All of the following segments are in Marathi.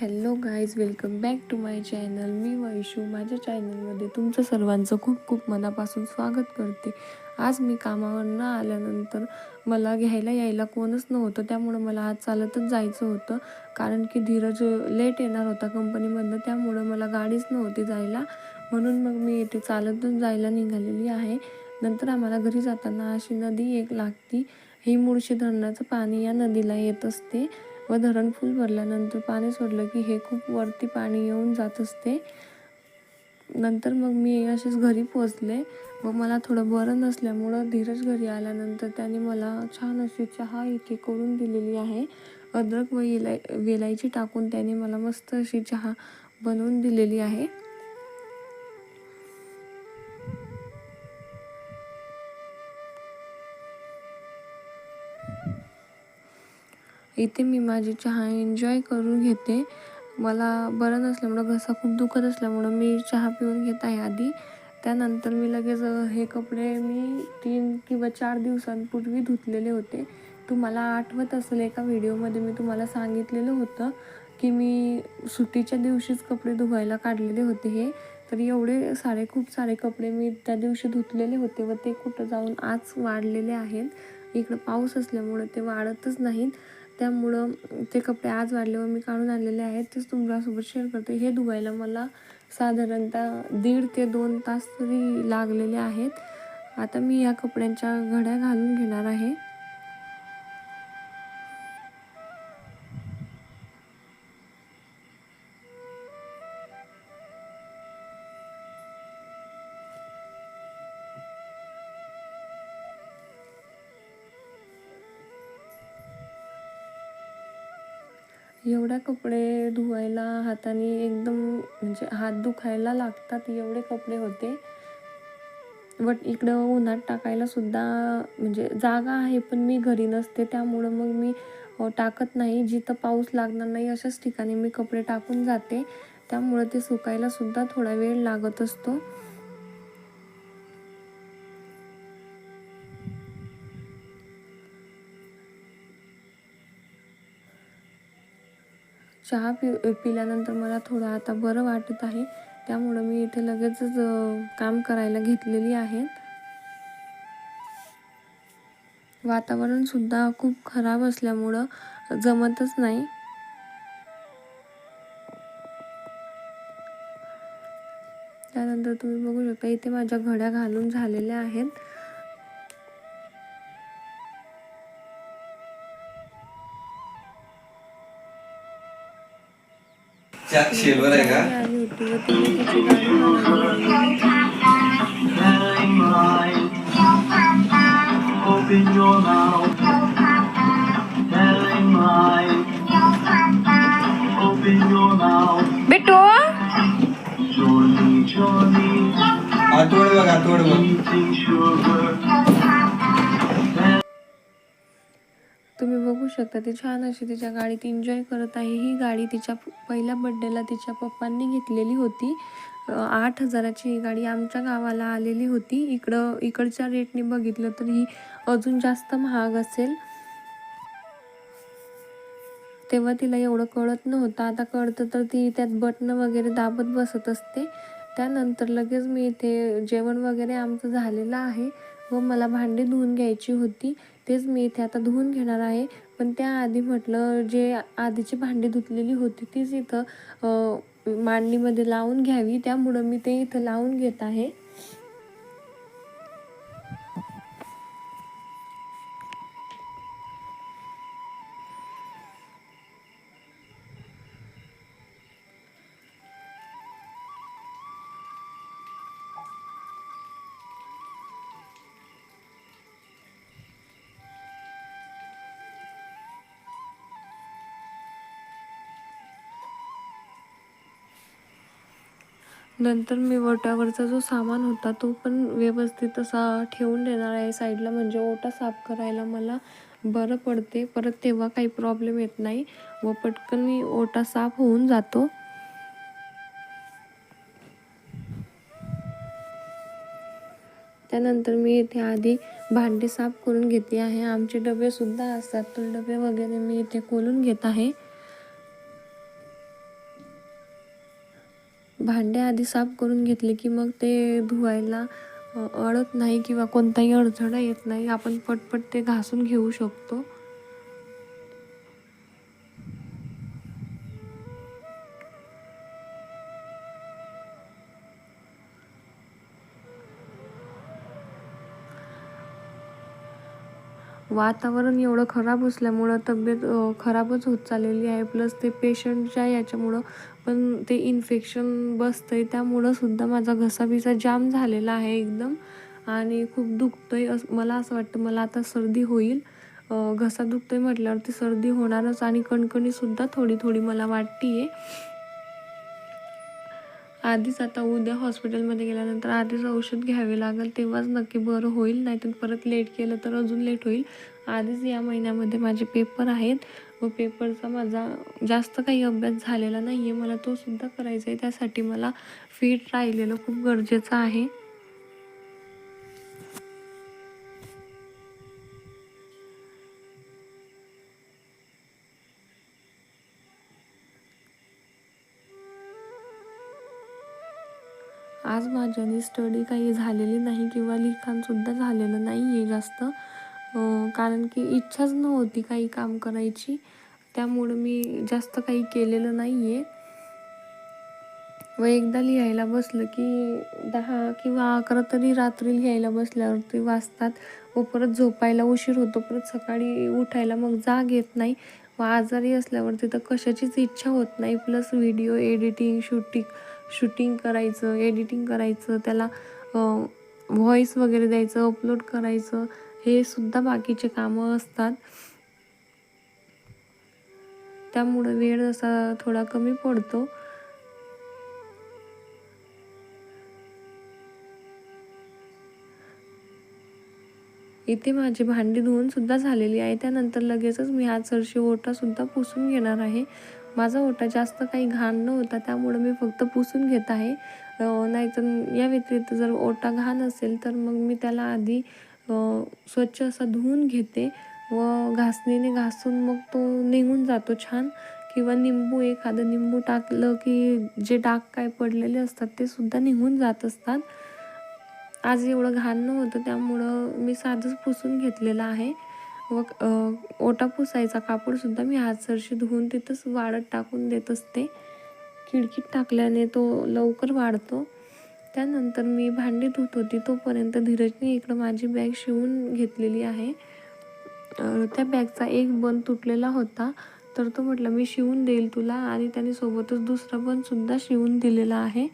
Hello guys welcome back to my channel मी वैशू. माझ्या चॅनलमध्ये तुमचं सर्वांचं खूप खूप मनापासून स्वागत करते. आज मी कामावरनं आल्यानंतर मला घ्यायला यायला कोणच नव्हतं. त्यामुळं मला आज चालतच जायचं होतं. कारण की धीरज लेट येणार होता कंपनीमधनं त्यामुळं मला गाडीच नव्हती जायला. म्हणून मग मी इथे चालतच जायला निघालेली आहे. नंतर आम्हाला घरी जाताना अशी नदी एक लागती. ही मुळशी धरणाचं पाणी या नदीला येत असते. व धरण फुल भरल्यानंतर पाणी सोडलं की हे खूप वरती पाणी येऊन जात असते. नंतर मग मी असेच घरी पोचले व मला थोडं बरं नसल्यामुळं धीरज घरी आल्यानंतर त्याने मला छान अशी चहा इथे करून दिलेली आहे. अद्रक व इलाय वेलायची टाकून त्याने मला मस्त अशी चहा बनवून दिलेली आहे. इथे मी माझी चहा एन्जॉय करून घेते. मला बरं नसल्यामुळं घसा खूप दुखत असल्यामुळं मी चहा पिऊन घेत आहे आधी. त्यानंतर मी लगेच हे कपडे मी तीन किंवा चार दिवसांपूर्वी धुतलेले होते. तुम्हाला आठवत असेल एका व्हिडिओमध्ये मी तुम्हाला सांगितलेलं होतं की मी सुट्टीच्या दिवशीच कपडे धुवायला काढलेले होते हे. तर एवढे सारे खूप सारे कपडे मी त्या दिवशी धुतलेले होते व ते कुठं जाऊन आज वाढलेले आहेत. इकडं पाऊस असल्यामुळं ते वाढतच नाहीत. त्यामुळं ते कपडे आज वाढले व मी काढून आणलेले आहेत तेच तुमच्यासोबत शेअर करते. हे धुवायला मला साधारणतः दीड ते दोन तास तरी लागलेले आहेत. आता मी या कपड्यांच्या घड्या घालून घेणार आहे. एवढ्या कपडे धुवायला हाताने एकदम म्हणजे हात दुखायला लागतात एवढे कपडे होते. बट इकडं उन्हात टाकायला सुद्धा म्हणजे जागा आहे पण मी घरी नसते. त्यामुळं मग मी टाकत नाही. जिथं पाऊस लागणार नाही अशाच ठिकाणी मी कपडे टाकून जाते. त्यामुळं ते सुकायला सुद्धा थोडा वेळ लागत असतो. चहा पि पिल्यानंतर मला थोडं आता बरं वाटत आहे. त्यामुळं मी इथे लगेचच काम करायला घेतलेली आहे. वातावरण सुद्धा खूप खराब असल्यामुळं जमतच नाही. त्यानंतर तुम्ही बघू शकता इथे माझ्या घड्या घालून झालेल्या आहेत. चॅक शेलवर आहे का. Open your mouth. शकता ती छान अशी तिच्या गाडीत एन्जॉय करत आहे. ही गाडी तिच्या पहिल्या बड्डेला तिच्या पप्पांनी घेतलेली होती. आठ हजाराची ही गाडी आमच्या गावाला आलेली होती. इकडं इकडच्या रेटने बघितलं तर ही अजून जास्त महाग असेल. तेव्हा तिला एवढं कळत नव्हतं. आता कळतं तर ती त्यात बटणं वगैरे दाबत बसत असते. त्यानंतर लगेच मी इथे जेवण वगैरे आमचं झालेलं आहे. व मला भांडी धुवून घ्यायची होती. तेच मी इथे आता धुवून घेणार आहे. पण त्याआधी म्हटलं जे आधीची भांडी धुतलेली होती तीच इथं मांडणीमध्ये लावून घ्यावी. त्यामुळं मी ते इथं लावून घेत आहे. नंतर मी ओट्यावरचा जो सामान होता तो पण व्यवस्थित असा ठेवून देणार आहे साईडला म्हणजे ओटा साफ करायला मला बरं पडते. परत तेव्हा काही प्रॉब्लेम येत नाही. व पटकन मी ओटा साफ होऊन जातो. त्यानंतर मी इथे आधी भांडी साफ करून घेते आहे. आमचे डबे सुद्धा असतात. तर डबे वगैरे मी इथे खोलून घेत आहे. भांडे आधी साफ करून घेतले की मग ते धुवायला अडत नाही किंवा कोणताही अडथळा येत नाही. आपण पटपट ते घासून घेऊ शकतो. वातावरण एवढं खराब असल्यामुळं तब्येत खराबच होत चाललेली आहे. प्लस ते पेशंटच्या याच्यामुळं पण ते इन्फेक्शन बसतं त्यामुळं सुद्धा माझा घसाबिसा जाम झालेला आहे एकदम. आणि खूप दुखतं आहे असं मला असं वाटतं मला आता सर्दी होईल. अ, घसा दुखतोय म्हटल्यावरती सर्दी होणारच आणि कणकणीसुद्धा थोडी थोडी मला वाटते आहे आधीच आता उद्या हॉस्पिटलमध्ये गेल्यानंतर आधीच औषध घ्यावे लागेल तेव्हाच नक्की बरं होईल. नाहीतर परत लेट केलं तर अजून लेट होईल. आधीच या महिन्यामध्ये माझे पेपर आहेत. व पेपरचा माझा जास्त काही अभ्यास झालेला नाही आहे मला तोसुद्धा करायचा आहे. त्यासाठी मला फिट राहिलेलं खूप गरजेचं आहे. माझ्याने स्टडी काही झालेली नाही किंवा लिखाणसुद्धा झालेलं नाही आहे जास्त कारण की इच्छाच नव्हती काही काम करायची. त्यामुळं मी जास्त काही केलेलं नाही आहे व एकदा लिहायला बसलं की दहा किंवा अकरा तरी रात्री लिहायला बसल्यावरती वाचतात व परत झोपायला उशीर होतो. परत सकाळी उठायला मग जाग येत नाही व आजारी असल्यावरती तर कशाचीच इच्छा होत नाही. Plus video editing shooting shooting करायचं एडिटिंग करायचं त्याला व्हॉईस वगैरे द्यायचं अपलोड करायचं हे सुद्धा बाकीचे कामं असतात. त्यामुळं वेळ असा थोडा कमी पडतो. इथे माझी भांडी धुवून सुद्धा झालेली आहे. त्यानंतर लगेचच मी हात सरशी ओटा सुद्धा पुसून घेणार आहे. माझा ओटा जास्त काही घाण नव्हता त्यामुळं मी फक्त पुसून घेत आहे. नाहीतर या व्यतिरिक्त जर ओटा घाण असेल तर मग मी त्याला आधी स्वच्छ असा धुवून घेते व घासणीने घासून मग तो निघून जातो छान. किंवा निंबू एखादं निंबू टाकलं की जे डाग काय पडलेले असतात ते सुद्धा निघून जात असतात. आज एवढं घाण नव्हतं त्यामुळं मी साधंच पुसून घेतलेलं आहे. व ओटा पुसायचा कापडसुद्धा मी हातसरशी धुवून तिथंच वाळत टाकून देत असते. खिडकीत टाकल्याने तो लवकर वाढतो त्यानंतर मी भांडी धुत होती. तोपर्यंत धीरजने इकडं माझी बॅग शिवून घेतलेली आहे. त्या बॅगचा एक बन तुटलेला होता. तर तो म्हटलं मी शिवून देईल तुला. आणि त्याने सोबतच दुसरा बनसुद्धा शिवून दिलेला आहे.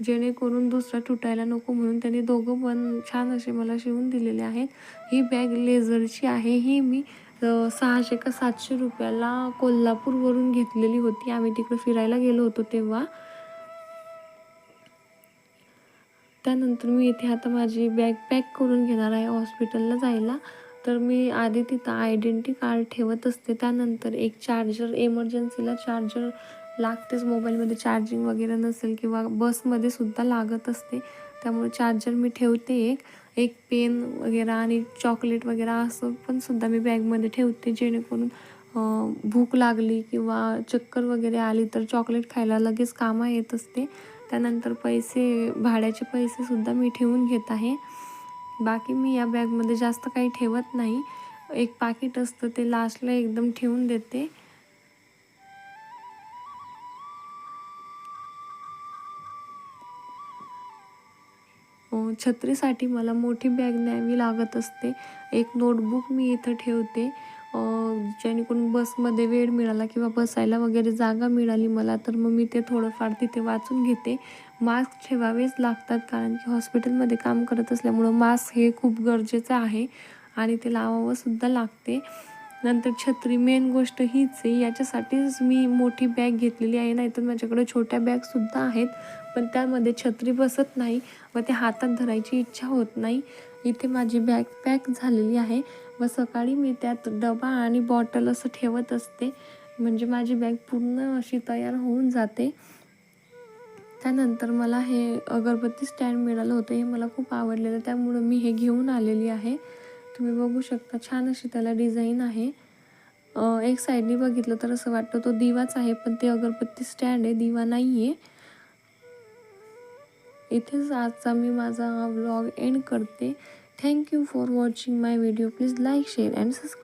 जेणेकरून दुसरा तुटायला नको म्हणून त्यांनी दोघं पण छान असे मला शिवून दिलेले आहेत. ही बॅग लेझरची आहे. ही मी सहाशे का सातशे रुपयाला कोल्हापूरवरून घेतलेली होती. आम्ही तिकडे फिरायला गेलो होतो तेव्हा. त्यानंतर मी इथे आता माझी बॅग पॅक करून घेणार आहे हॉस्पिटलला जायला. तर मी आधी तिथं आयडेंटिटी कार्ड ठेवत असते. त्यानंतर एक चार्जर एमर्जन्सीला चार्जर लागतेच मोबाईलमध्ये चार्जिंग वगैरे नसेल किंवा बसमध्ये सुद्धा लागत असते. त्यामुळे चार्जर मी ठेवते एक. एक पेन वगैरे आणि चॉकलेट वगैरे असं पण सुद्धा मी बॅगमध्ये ठेवते जेणेकरून भूक लागली किंवा चक्कर वगैरे आली तर चॉकलेट खायला लगेच कामा येत असते. त्यानंतर पैसे भाड्याचे पैसेसुद्धा मी ठेवून घेत आहे. बाकी मी या बॅगमध्ये जास्त काही ठेवत नाही. एक पाकिट असतं ते लास्टला एकदम ठेवून देते. छत्रीसाठी मला मोठी बॅग न्यावी लागत असते. एक नोटबुक मी इथं ठेवते. जेणेकरून बसमध्ये वेळ मिळाला किंवा बसायला वगैरे जागा मिळाली मला तर मग मी ते थोडंफार तिथे वाचून घेते. मास्क ठेवावेच लागतात कारण की हॉस्पिटलमध्ये काम करत असल्यामुळं मास्क हे खूप गरजेचं आहे आणि ते लावावंसुद्धा लागते. नंतर छत्री मेन गोष्ट हीच आहे याच्यासाठीच मी मोठी बॅग घेतलेली आहे नाहीतर माझ्याकडे छोट्या बॅगसुद्धा आहेत पण त्यामध्ये छत्री बसत नाही व ते हातात धरायची इच्छा होत नाही. इथे माझी बॅग पॅक झालेली आहे व सकाळी मी त्यात डबा आणि बॉटल असं ठेवत असते म्हणजे माझी बॅग पूर्ण अशी तयार होऊन जाते. त्यानंतर मला हे अगरबत्ती स्टँड मिळालं होतं हे मला खूप आवडलेलं त्यामुळं मी हे घेऊन आलेली आहे. तुम्ही बघू शकता छान अशी त्याला डिझाईन आहे. एक साईडने बघितलं तर असं वाटतं तो दिवाच आहे पण ते अगरबत्ती स्टँड आहे दिवा नाही आहे इथेच आजचा मी माझा व्लॉग एंड करते. Thank you for watching my video please like share and subscribe